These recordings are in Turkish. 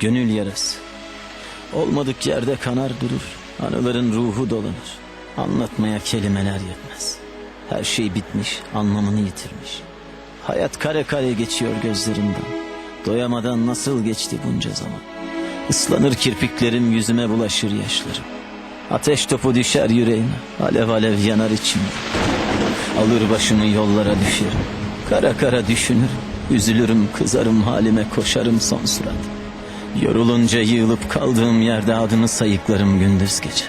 Gönül yarası. Olmadık yerde kanar durur. Anıların ruhu dolanır. Anlatmaya kelimeler yetmez. Her şey bitmiş, anlamını yitirmiş. Hayat kare kare geçiyor gözlerimden. Doyamadan nasıl geçti bunca zaman. Islanır kirpiklerim yüzüme bulaşır yaşlarım. Ateş topu düşer yüreğime. Alev alev yanar içimde. Alır başımı yollara düşerim. Kara kara düşünürüm. Üzülürüm, kızarım halime koşarım son surat. Yorulunca yığılıp kaldığım yerde adını sayıklarım gündüz gece.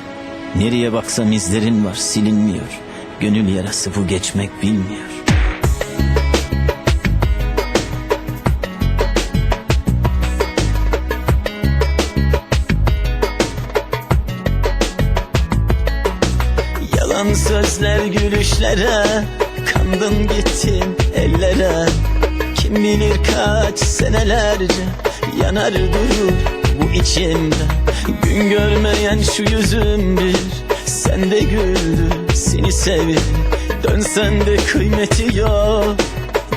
Nereye baksam izlerin var silinmiyor. Gönül yarası bu geçmek bilmiyor. Yalan sözler gülüşlere Kandın gittin ellere Kim bilir kaç senelerce Yanar durur bu içimde. Gün görmeyen şu yüzüm bir. Sen de güldü seni sevdim Dönsen de kıymeti yok.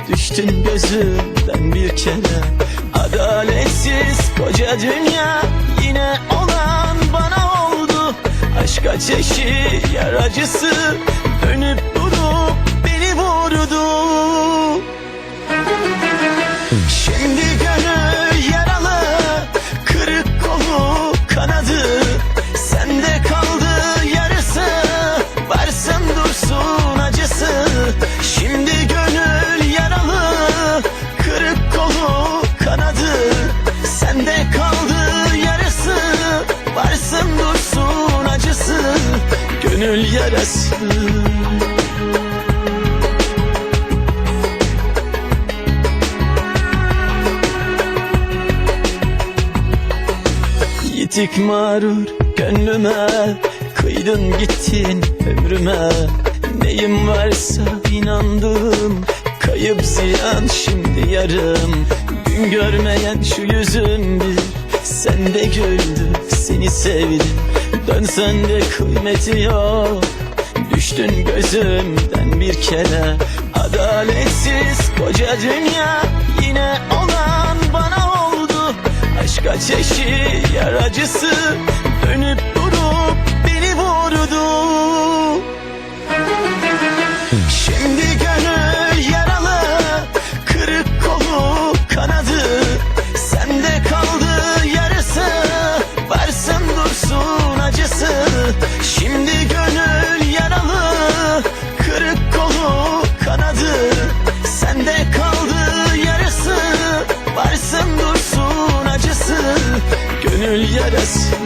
Düştün gözümden bir kere. Adaletsiz koca dünya Yine olan bana oldu. Aşk ateşi yer acısı Dönüp durup beni vurdu Yitik mağrur gönlüme Kıydın gittin ömrüme. Neyim varsa inandım Kayıp ziyan şimdi yarım. Gün görmeyen şu yüzüm bir Sen de güldü seni sevdim. Dönsen de kıymeti yok Düştün gözümden bir kere. Adaletsiz koca dünya Yine olan bana oldu. Aşk ateşi yer acısı Dönüp durup beni vurdu. Şimdi gönül Gönül yarası.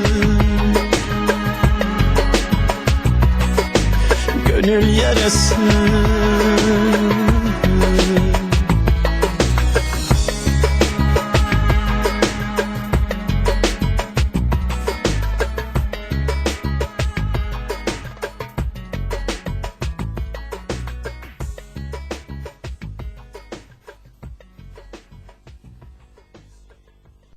Gönül yarası